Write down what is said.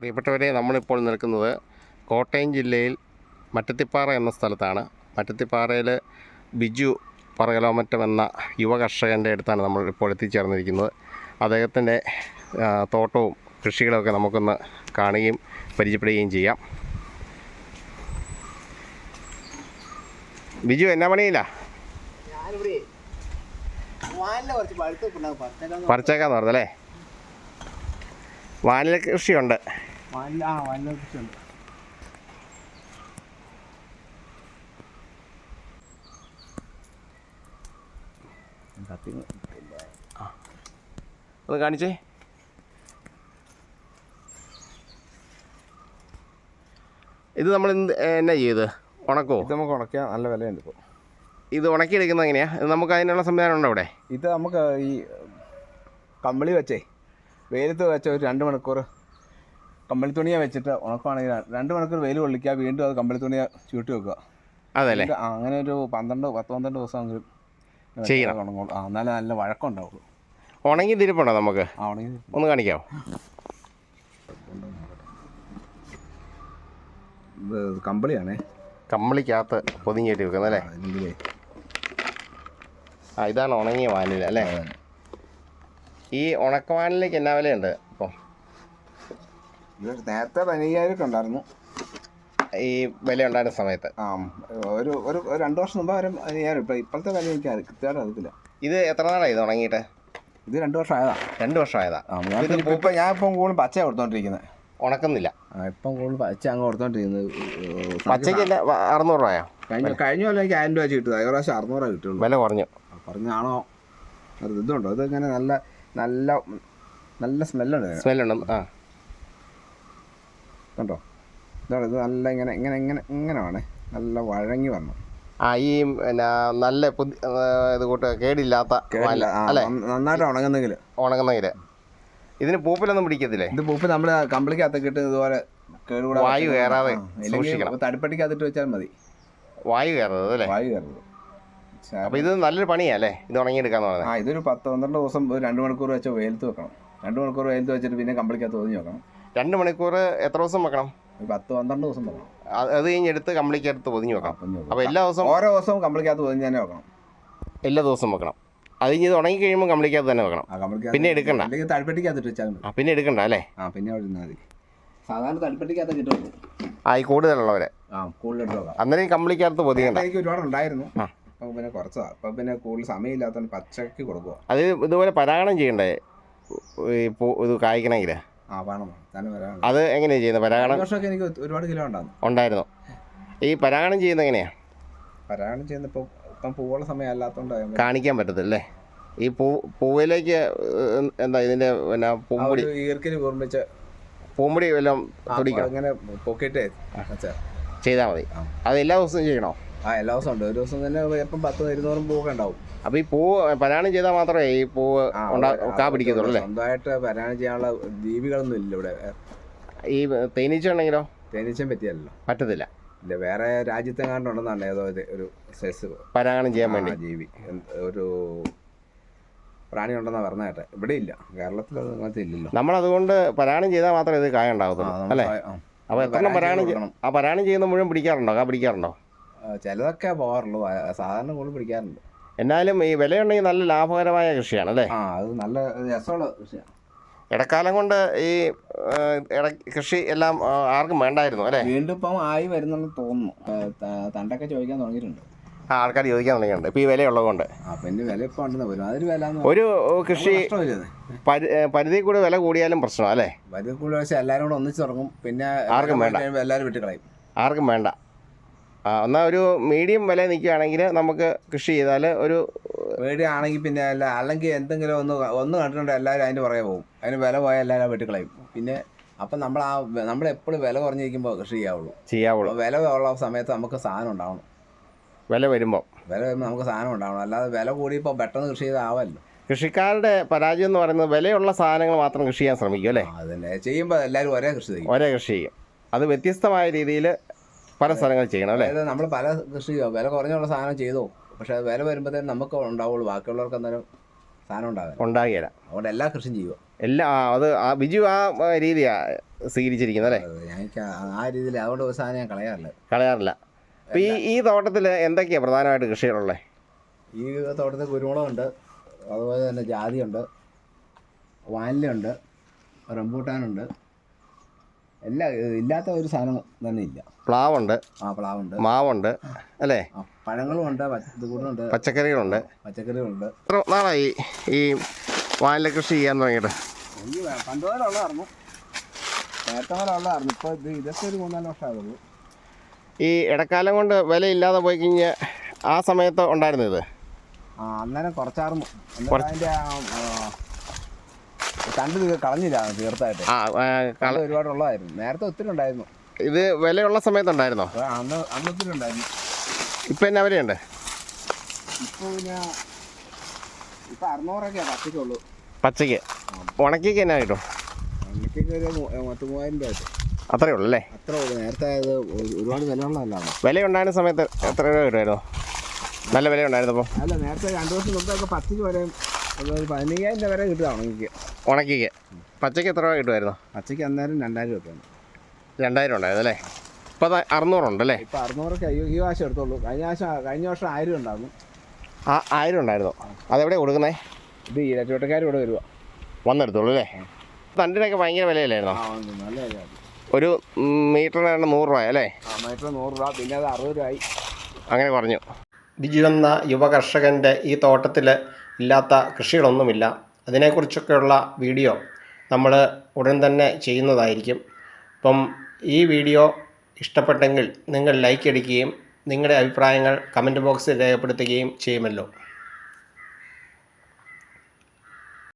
പ്രിയപ്പെട്ടവരെ നമ്മളിപ്പോൾ നിൽക്കുന്നത് കോട്ടയം ജില്ലയിൽ മറ്റത്തിപ്പാറ എന്ന സ്ഥലത്താണ്. മറ്റത്തിപ്പാറയിൽ ബിജു പറകലോമറ്റം എന്ന യുവ കർഷകന്റെ അടുത്താണ് നമ്മൾ ഇപ്പോൾ എത്തിച്ചേർന്നിരിക്കുന്നത്. അദ്ദേഹത്തിന്റെ തോട്ടവും കൃഷികളൊക്കെ നമുക്കൊന്ന് കാണുകയും പരിചയപ്പെടുകയും ചെയ്യാം. ബിജു എന്നാ പണിയില്ല? പറിച്ചേക്കാന്ന് പറഞ്ഞല്ലേ വാനില കൃഷിയുണ്ട്. വാനില ആ വല്ല ഉണ്ട് കത്തി ഒന്ന് കാണിച്ചേ. ഇത് നമ്മൾ എന്ത് എന്നാ ചെയ്ത് ഉണക്കോ? ഇത് നമുക്ക് ഉണക്കിയാൽ നല്ല വിലയുണ്ട് ഇപ്പോൾ ഇത് ഉണക്കിയെടുക്കുന്നത് എങ്ങനെയാ? ഇത് നമുക്ക് അതിനുള്ള സംവിധാനം ഉണ്ടോ ഇവിടെ ഇത് നമുക്ക് ഈ കമ്പിളി വെച്ചേ. വെയിലത്ത് വെച്ച ഒരു രണ്ട് മണിക്കൂർ കമ്പിളി തുണിയെ വെച്ചിട്ട് ഉണക്കുവാണെങ്കിൽ രണ്ട് മണിക്കൂർ വെയിൽ കൊള്ളിക്കുക വീണ്ടും അത് കമ്പളി തുണിയെ ചൂട്ടി വെക്കുക. അതല്ലേ? അങ്ങനെ ഒരു പന്ത്രണ്ട് പത്ത് പന്ത്രണ്ട് ദിവസം ചെയ്യണം. ഉണങ്ങുള്ളൂ ആ എന്നാലേ നല്ല വഴക്കമുണ്ടാവുള്ളൂ ഉണങ്ങി തിരിപ്പുണ്ടോ നമുക്ക്? ഒന്ന് കാണിക്കാമോ കമ്പിളിയാണേ. കമ്പിളിക്കകത്ത് പൊതിഞ്ഞിട്ട് വെക്കുന്നത് അല്ലേ? അതിലെങ്കിലേ ആ ഇതാണ് ഉണങ്ങിയ വാനില അല്ലേ? ഈ ഉണക്ക വാനിലേക്ക് എന്നാ വിലയുണ്ട്? ഇപ്പോൾ ഇത് നേരത്തെ പതിനയ്യായിരം ഉണ്ടായിരുന്നു. ഈ വില ഉണ്ടായിരുന്ന സമയത്ത്. ആ ഒരു ഒരു രണ്ട് വർഷം മുമ്പ് വരെ പതിനയ്യായിരം ഇപ്പം ഇപ്പോഴത്തെ വില എനിക്ക് കൃത്യമായിട്ട് അറിയത്തില്ല. ഇത് എത്ര നാളായി ഇത് ഉണങ്ങിയിട്ട്? ഇത് രണ്ട് വർഷം ആയതാ. രണ്ട് വർഷമായതാ ആ ഞാൻ ഇപ്പം ഞാൻ ഇപ്പം കൂടുതൽ പച്ച കൊടുത്തോണ്ടിരിക്കുന്നത് ഉണക്കുന്നില്ല. ആ ഇപ്പം കൂടുതൽ പച്ച അങ്ങ് കൊടുത്തോണ്ടിരിക്കുന്നത് പച്ചയ്ക്ക് അറുന്നൂറ് രൂപയോ? കഴിഞ്ഞ കഴിഞ്ഞ കൊല്ലം എനിക്ക് ആയിരം രൂപ വെച്ച് കിട്ടുന്നത് ഒരു പ്രാവശ്യം അറുന്നൂറ് കിട്ടുള്ളൂ. വില കുറഞ്ഞു. പറഞ്ഞാണോ അത് ഇതുണ്ടോ? ഇത് ഇങ്ങനെ നല്ല നല്ല നല്ല സ്മെല്ലുണ്ട്. സ്മെല്ലുണ്ട്. ആ. കണ്ടോ? ഇതാണ് ഇത് നല്ല ഇങ്ങനെ ഇങ്ങനെ ഇങ്ങനെ ഇങ്ങനെ വേണേ നല്ല വഴങ്ങി വന്നു. ആ ഈ പിന്നെ നല്ല ഇത് കൂട്ട് കേടില്ലാത്ത നന്നായിട്ട് ഉണങ്ങുന്നെങ്കിൽ ഉണങ്ങുന്നെങ്കിൽ ഇതിന് പൂപ്പിലൊന്നും പിടിക്കത്തില്ലേ? ഇത് പൂപ്പ് നമ്മൾ കമ്പിളിക്കകത്തൊക്കെ ഇതുപോലെ വായു കയറാതെ സൂക്ഷിക്കണം. തടിപ്പട്ടിക്കകത്തിട്ട് വെച്ചാൽ മതി. വായു കയറുന്നത് അല്ലേ? വായു കയറുന്നത് അപ്പൊ അപ്പോൾ ഇത് നല്ലൊരു പണിയാ അല്ലേ? ഇത് ഉണങ്ങിയെടുക്കാന്ന് പറയുന്നത് ആ ഇതൊരു പത്ത് പന്ത്രണ്ട് ദിവസം ഒരു രണ്ട് മണിക്കൂർ വെച്ചോ വെയിലത്ത് വെക്കണം. രണ്ട് മണിക്കൂർ വെയിലത്ത് വെച്ചിട്ട് പിന്നെ കമ്പിളിക്കകത്ത് ഒതുങ്ങി വെക്കണം. രണ്ട് മണിക്കൂർ എത്ര ദിവസം വെക്കണം? പത്ത് പന്ത്രണ്ട് ദിവസം വെക്കണം. അത് കഴിഞ്ഞ് എടുത്ത് കമ്പിളിക്കടുത്ത് പൊതിഞ്ഞ് വെക്കണം. വെക്കണം. അപ്പോൾ എല്ലാ ദിവസവും ഓരോ ദിവസവും കമ്പിളിക്കകത്ത് പൊതിഞ്ഞ് തന്നെ വെക്കണം. എല്ലാ ദിവസവും വെക്കണം. അത് കഴിഞ്ഞ് തുടങ്ങി ഉണങ്ങി കഴിയുമ്പോൾ കമ്പിളിക്കകത്ത് തന്നെ വെക്കണം. പിന്നെ എടുക്കണ്ട. അല്ലെങ്കിൽ തടിപ്പട്ടിക്കകത്തിട്ട് വെച്ചാൽ മതി. പിന്നെ എടുക്കണ്ട അല്ലേ? ആ പിന്നെ അവിടെ ഇരുന്നാൽ മതി. സാധാരണ തടിപ്പട്ടിക്കകത്ത് കിട്ടും ആ ഈ കൂടുതലുള്ളവരെ. ആ വെക്കാം. അന്നേരം കമ്പിളിക്കകത്ത് പൊതിയണ്ട. എനിക്ക് ഒരുപാട് ഉണ്ടായിരുന്നു. അപ്പം പിന്നെ കുറച്ചാ അപ്പം പിന്നെ കൂടുതൽ സമയമില്ലാത്തതുകൊണ്ട് പച്ചക്ക് കൊടുക്കുക അത് ഇതുപോലെ പരാഗണം ചെയ്യണ്ടേ? ഇത് കായ്ക്കണമെങ്കിൽ അത് എങ്ങനെയാണ് ചെയ്യുന്നത്? പരാഗണം വർഷമൊക്കെ എനിക്ക് ഒരുപാട് കിലോ ഉണ്ടായിരുന്നു. ഉണ്ടായിരുന്നു. ഈ പരാഗണം ചെയ്യുന്നത് എങ്ങനെയാ? പരാഗണം ചെയ്യുന്ന ഇപ്പം ഇപ്പം പൂവുള്ള സമയം അല്ലാത്തതുകൊണ്ട് കാണിക്കാൻ പറ്റത്തില്ലേ ഈ പൂ പൂവിലേക്ക് എന്താ ഇതിന്റെ പിന്നെ പൂമ്പൊടി ഈർക്കിൽ പൂർമ്മിച്ച പൂമ്പൊടി വല്ലതും തുടിക്കണം അങ്ങനെ പൊക്കിയിട്ട് വെച്ചാ ചെയ്താൽ മതി. അത് എല്ലാ ദിവസവും ചെയ്യണോ? ആ എല്ലാ ദിവസവും ഉണ്ട്. ഒരു ദിവസം തന്നെ ചിലപ്പം പത്ത് ഇരുന്നൂറും പൂവൊക്കെ ഉണ്ടാവും. അപ്പോൾ ഈ പൂവ് പരാണം ചെയ്താൽ മാത്രമേ ഈ പൂവ് കാ പിടിക്കത്തുള്ളൂ അല്ലേ? സ്വന്തമായിട്ട് പരാണം ചെയ്യാനുള്ള ജീവികളൊന്നും ഇല്ല ഇവിടെ. ഈ തേനീച്ച ഉണ്ടെങ്കിലോ? തേനീച്ചം പറ്റിയല്ലോ പറ്റത്തില്ല. ഇല്ല വേറെ രാജ്യത്തെങ്ങാണ്ട് ഉണ്ടെന്നാണ് ഏതോ ഇത് ഒരു സൈസ്. പരാഗണം ചെയ്യാൻ വേണ്ടി. ജീവി ഒരു പ്രാണി ഉണ്ടെന്നാ പറഞ്ഞ കേട്ടെ. ഇവിടെ ഇല്ല. കേരളത്തിൽ അങ്ങനത്തെ ഇല്ലല്ലോ. നമ്മളതുകൊണ്ട് പരാഗണം ചെയ്താൽ മാത്രമേ ഇത് കായ ഉണ്ടാവത്തുള്ളൂ ഉണ്ടാകത്തുള്ളൂ അല്ലേ? അപ്പൊ അപ്പോൾ എത്ര പരാഗണം. ആ പരാഗണം ചെയ്യുന്ന മുഴുവൻ പിടിക്കാറുണ്ടോ? കാ പിടിക്കാറുണ്ടോ? ചിലതൊക്കെ പോകാറുള്ളൂ. സാധാരണ കൂടുതൽ പിടിക്കാറുണ്ട്. എന്നാലും ഈ വിലയുണ്ടെങ്കിൽ നല്ല ലാഭകരമായ കൃഷിയാണ് അല്ലേ? ആ അത് നല്ല രസമുള്ള കൃഷിയാണ്. ഇടക്കാലം കൊണ്ട് ഈ കൃഷി എല്ലാം ആർക്കും വേണ്ടായിരുന്നു അല്ലേ? വീണ്ടും ഇപ്പം ആയി വരുന്നെന്ന് തോന്നുന്നു. തണ്ടൊക്കെ ചോദിക്കാൻ തുടങ്ങിയിട്ടുണ്ട്. ആ ആൾക്കാർ ചോദിക്കാൻ തുടങ്ങിയിട്ടുണ്ട്. ഇപ്പോൾ ഈ വിലയുള്ളതുകൊണ്ട്. പിന്നെ വില ഇപ്പോൾ ഉണ്ടെന്ന് വരും. അതൊരു വില ഒരു കൃഷി പരിധി കൂടി വില കൂടിയാലും പ്രശ്നമാണ് അല്ലേ? പരിധി കൂടുതൽ പക്ഷേ എല്ലാവരും കൂടെ ഒന്നിച്ച് തുടങ്ങും. പിന്നെ ആർക്കും വേണ്ട. എല്ലാവരും വിട്ട് കളയും ആർക്കും വേണ്ട. എന്നാൽ ഒരു മീഡിയം വില നിൽക്കുകയാണെങ്കിൽ നമുക്ക് കൃഷി ചെയ്താൽ ഒരു മീഡിയം ആണെങ്കിൽ പിന്നെ അല്ല അല്ലെങ്കിൽ എന്തെങ്കിലും ഒന്ന് ഒന്ന് കണ്ടിട്ടുണ്ട് എല്ലാവരും അതിന്റെ പുറകെ പോകും. അതിന് വില പോയാൽ എല്ലാവരും വെട്ടിക്കളയും. പിന്നെ അപ്പം നമ്മൾ ആ നമ്മൾ എപ്പോഴും വില കുറഞ്ഞിരിക്കുമ്പോൾ കൃഷി ചെയ്യാവുള്ളൂ. ചെയ്യാവുള്ളൂ. വില ഉള്ള സമയത്ത് നമുക്ക് സാധനം ഉണ്ടാവണം. വില വരുമ്പോൾ വില വരുമ്പോൾ നമുക്ക് സാധനം ഉണ്ടാവണം. അല്ലാതെ വില കൂടിയപ്പോൾ പെട്ടെന്ന് കൃഷി ചെയ്താവല്ലോ കൃഷിക്കാരുടെ പരാജയം എന്ന് പറയുന്നത് വിലയുള്ള സാധനങ്ങൾ മാത്രം കൃഷി ചെയ്യാൻ ശ്രമിക്കും അല്ലേ? അതന്നെ. ചെയ്യുമ്പോൾ എല്ലാവരും ഒരേ കൃഷി ചെയ്യും. ഒരേ കൃഷി ചെയ്യും. അത് വ്യത്യസ്തമായ രീതിയിൽ പല സ്ഥലങ്ങൾ ചെയ്യണം അല്ലേ? അതായത് നമ്മൾ പല കൃഷി വില കുറഞ്ഞുള്ള സാധനം ചെയ്തോ. പക്ഷേ വില വരുമ്പോഴത്തേനും നമുക്ക് ഉണ്ടാവുള്ളൂ. ബാക്കിയുള്ളവർക്ക് എന്തായാലും സാധനം ഉണ്ടാവില്ല. ഉണ്ടാകില്ല അതുകൊണ്ട് എല്ലാ കൃഷിയും ചെയ്യുക. എല്ലാ അത് ആ ബിജു ആ രീതിയാ രീതിയാണ് സ്വീകരിച്ചിരിക്കുന്നത് അല്ലേ? എനിക്ക് ആ രീതിയിൽ അതുകൊണ്ട് ഒരു സാധനം ഞാൻ കളയാറില്ല. കളയാറില്ല. അപ്പോൾ ഈ ഈ തോട്ടത്തിൽ എന്തൊക്കെയാണ് പ്രധാനമായിട്ട് കൃഷികളുള്ളത് ഈ തോട്ടത്തിൽ കുരുമുളകുണ്ട് അതുപോലെ തന്നെ ജാതിയുണ്ട് വാനിലുണ്ട് റംബൂട്ടാനുണ്ട് എല്ലാ ഇല്ലാത്ത ഒരു സാധനം തന്നെ ഇല്ല. പ്ലാവുണ്ട്. ആ പ്ലാവുണ്ട്. മാവുണ്ട്. അല്ലേ? പഴങ്ങളും ഉണ്ട് ഇതുകൂടുണ്ട് പച്ചക്കറികളുണ്ട്. പച്ചക്കറികളുണ്ട് എത്ര നാളായി ഈ വാനില കൃഷി ചെയ്യാൻ തുടങ്ങിയിട്ട്? എനിക്ക് പണ്ട് നേരത്തെ പോലെ ഉള്ളതായിരുന്നു. ഇപ്പോൾ ഇത് ഇതൊക്കെ ഒരു മൂന്നാൽ വർഷമാകുള്ളൂ. ഈ ഇടക്കാലം കൊണ്ട് വിലയില്ലാതെ പോയി കഴിഞ്ഞാൽ ആ സമയത്ത് ഉണ്ടായിരുന്നു ഇത്? ആ അന്നേരം കുറച്ചായിരുന്നു അതിന്റെ കണ്ട് ഇത് കളഞ്ഞില്ല തീർത്തായിട്ട്. ആ കള കള ഒരുപാട് ഉള്ളതായിരുന്നു. നേരത്തെ ഒത്തിരി ഉണ്ടായിരുന്നു. ഇത് വിലയുള്ള സമയത്തുണ്ടായിരുന്നോ അന്ന് അന്ന് ഒത്തിരി ഉണ്ടായിരുന്നു. ഇപ്പം എന്നാ വിലയുണ്ട്? ഇപ്പോൾ പിന്നെ ഇപ്പം അറുന്നൂറൊക്കെയാണ് പച്ചയ്ക്കുള്ളൂ പച്ചയ്ക്ക്. ഉണക്കിക്ക് എന്നാ കിട്ടും? ഉണക്കിക്ക് ഒരു പത്ത് മൂവായിരം രൂപ ആയിട്ട് ഉള്ളൂ അല്ലേ? അത്ര ഉള്ളൂ. നേരത്തെ അത് ഒരു- ഒരുപാട് വില ഉള്ളതല്ലാണ് വില ഉണ്ടായിരുന്ന സമയത്ത് എത്ര രൂപ കിട്ടുമായിരുന്നു? നല്ല വില ഉണ്ടായിരുന്നപ്പോൾ അല്ല നേരത്തെ രണ്ട് വർഷം മുമ്പൊക്കെ പത്ത് വരെയും ഒരു പതിനയ്യായിരം രൂപ വരെ കിട്ടുക ഉണക്കിക്ക്. ഉണക്കിക്ക്. പച്ചയ്ക്ക് എത്ര രൂപ കിട്ടുമായിരുന്നു? പച്ചയ്ക്ക് അന്നേരം രണ്ടായിരം രൂപയാണ് രണ്ടായിരം ഉണ്ടായിരുന്നു അല്ലേ ഇപ്പോൾ അത് അറുന്നൂറുണ്ടല്ലേ ഇപ്പം അറുന്നൂറൊക്കെ ഈ ഈ എടുത്തോളൂ. കഴിഞ്ഞ വർഷം കഴിഞ്ഞ വർഷം ആയിരം ഉണ്ടായിരുന്നു. ആ ആയിരം ഉണ്ടായിരുന്നു. അതെവിടെ കൊടുക്കുന്നേ? ഇത് ഈ ഇരച്ചോട്ടക്കാർ ഇവിടെ വരുക വന്നെടുത്തോളൂ അല്ലേ? തണ്ടിനൊക്കെ ഭയങ്കര വിലയല്ലായിരുന്നോ? ആ ഉണ്ട്. നല്ല കാര്യമാണ് ഒരു മീറ്ററിനാണ് മീറ്ററിന് നൂറ് രൂപ അല്ലേ? ആ മീറ്റർ നൂറ് രൂപ. പിന്നെ അത് അറുപത് രൂപ ആയി. അങ്ങനെ പറഞ്ഞു ബിജു എന്ന യുവ കർഷകന്റെ ഈ തോട്ടത്തിൽ ഇല്ലാത്ത കൃഷികളൊന്നുമില്ല. അതിനെക്കുറിച്ചൊക്കെയുള്ള വീഡിയോ നമ്മൾ ഉടൻ തന്നെ ചെയ്യുന്നതായിരിക്കും. അപ്പം ഈ വീഡിയോ ഇഷ്ടപ്പെട്ടെങ്കിൽ നിങ്ങൾ ലൈക്ക് അടിക്കുകയും നിങ്ങളുടെ അഭിപ്രായങ്ങൾ കമന്റ് ബോക്സിൽ രേഖപ്പെടുത്തുകയും ചെയ്യുമല്ലോ.